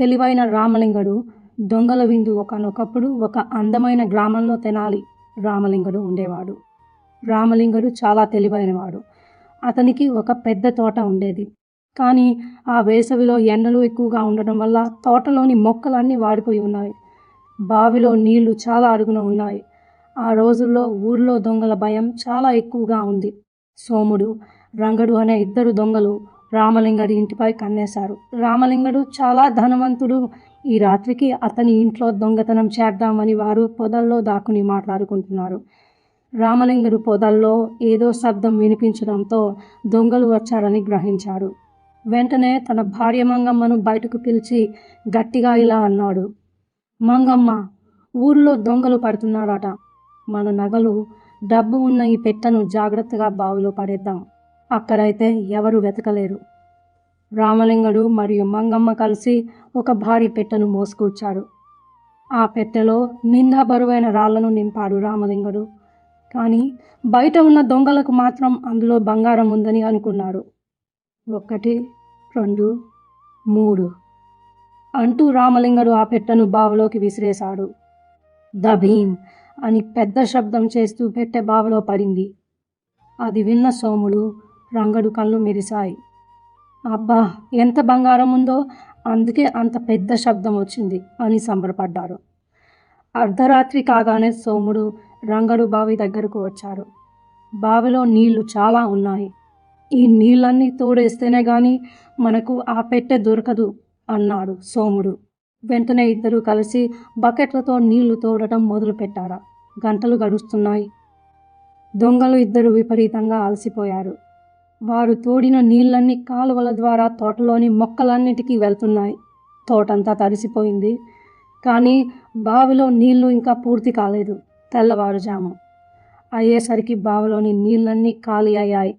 తెలివైన రామలింగడు దొంగల విందు ఒకనొకప్పుడు ఒక అందమైన గ్రామంలో తెనాలి రామలింగడు ఉండేవాడు. రామలింగడు చాలా తెలివైనవాడు. అతనికి ఒక పెద్ద తోట ఉండేది. కానీ ఆ వేసవిలో ఎండలు ఎక్కువగా ఉండడం వల్ల తోటలోని మొక్కలన్నీ వాడిపోయి ఉన్నాయి. బావిలో నీళ్ళు చాలా అడుగున ఉన్నాయి. ఆ రోజుల్లో ఊర్లో దొంగల భయం చాలా ఎక్కువగా ఉంది. సోముడు రంగడు అనే ఇద్దరు దొంగలు రామలింగడి ఇంటిపై కన్నేశారు. రామలింగడు చాలా ధనవంతుడు. ఈ రాత్రికి అతని ఇంట్లో దొంగతనం చేద్దామని వారు పొదల్లో దాక్కుని మాట్లాడుకుంటున్నారు. రామలింగడు పొదల్లో ఏదో శబ్దం వినిపించడంతో దొంగలు వచ్చారని గ్రహించాడు. వెంటనే తన భార్య మంగమ్మను బయటకు పిలిచి గట్టిగా ఇలా అన్నాడు. మంగమ్మ ఊర్లో దొంగలు పడుతున్నారట. మన నగలు డబ్బు ఉన్న ఈ పెట్టను జాగ్రత్తగా బావిలో పడేద్దాం. అక్కడైతే ఎవరు వెతకలేరు. రామలింగడు మరియు మంగమ్మ కలిసి ఒక భారీ పెట్టెను మోసుకూర్చాడు ఆ పెట్టెలో నిండా బరువైన రాళ్ళను నింపాడు రామలింగడు. కానీ బయట ఉన్న దొంగలకు మాత్రం అందులో బంగారం ఉందని అనుకున్నారు. ఒకటి రెండు మూడు అంటూ రామలింగడు ఆ పెట్టెను బావిలోకి విసిరేశాడు. దభీం అని పెద్ద శబ్దం చేస్తూ పెట్టె బావిలో పడింది. అది విన్న సోముడు రంగడు కళ్ళు మెరిశాయి. అబ్బా ఎంత బంగారం ఉందో అందుకే అంత పెద్ద శబ్దం వచ్చింది అని సంబరపడ్డారు. అర్ధరాత్రి కాగానే సోముడు రంగడు బావి దగ్గరకు వచ్చారు. బావిలో నీళ్ళు చాలా ఉన్నాయి. ఈ నీళ్ళన్నీ తోడేస్తేనే గాని మనకు ఆ పెట్టె దొరకదు అన్నాడు సోముడు. వెంటనే ఇద్దరు కలిసి బకెట్లతో నీళ్ళు తోడటం మొదలుపెట్టారా. గంటలు గడుస్తున్నాయి. దొంగలు ఇద్దరు విపరీతంగా అలసిపోయారు. వారు తోడిన నీళ్ళన్నీ కాలువల ద్వారా తోటలోని మొక్కలన్నిటికీ వెళ్తున్నాయి. తోటంతా తడిసిపోయింది. కానీ బావిలో నీళ్ళు ఇంకా పూర్తి కాలేదు. తెల్లవారుజాము అయ్యేసరికి బావిలోని నీళ్ళన్నీ ఖాళీ అయ్యాయి.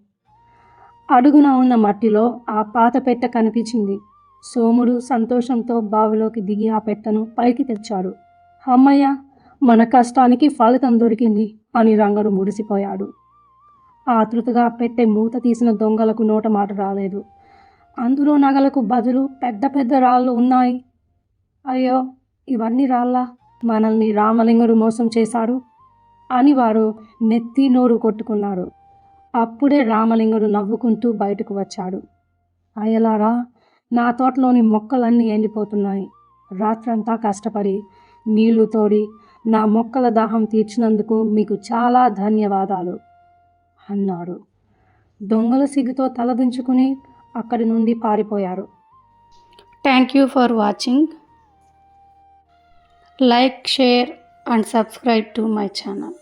అడుగున ఉన్న మట్టిలో ఆ పాత పెట్ట కనిపించింది. సోముడు సంతోషంతో బావిలోకి దిగి ఆ పెట్టను పైకి తెచ్చాడు. అమ్మయ్య మన కష్టానికి ఫలితం దొరికింది అని రంగడు ముడిసిపోయాడు ఆతృతగా పెట్టే మూత తీసిన దొంగలకు నోట మాట రాలేదు. అందులో నగలకు బదులు పెద్ద పెద్ద రాళ్ళు ఉన్నాయి. అయ్యో ఇవన్నీ రాళ్ళ? మనల్ని రామలింగుడు మోసం చేశాడు? అని వారు నెత్తి నోరు కొట్టుకున్నారు. అప్పుడే రామలింగుడు నవ్వుకుంటూ బయటకు వచ్చాడు. అయ్యలారా నా తోటలోని మొక్కలన్నీ ఎండిపోతున్నాయి. రాత్రంతా కష్టపడి నీళ్ళు తోడి నా మొక్కల దాహం తీర్చినందుకు మీకు చాలా ధన్యవాదాలు. అన్నాడు. దొంగల సిగ్గుతో తలదించుకుని అక్కడి నుండి పారిపోయారు. Thank you for watching like share and subscribe to my channel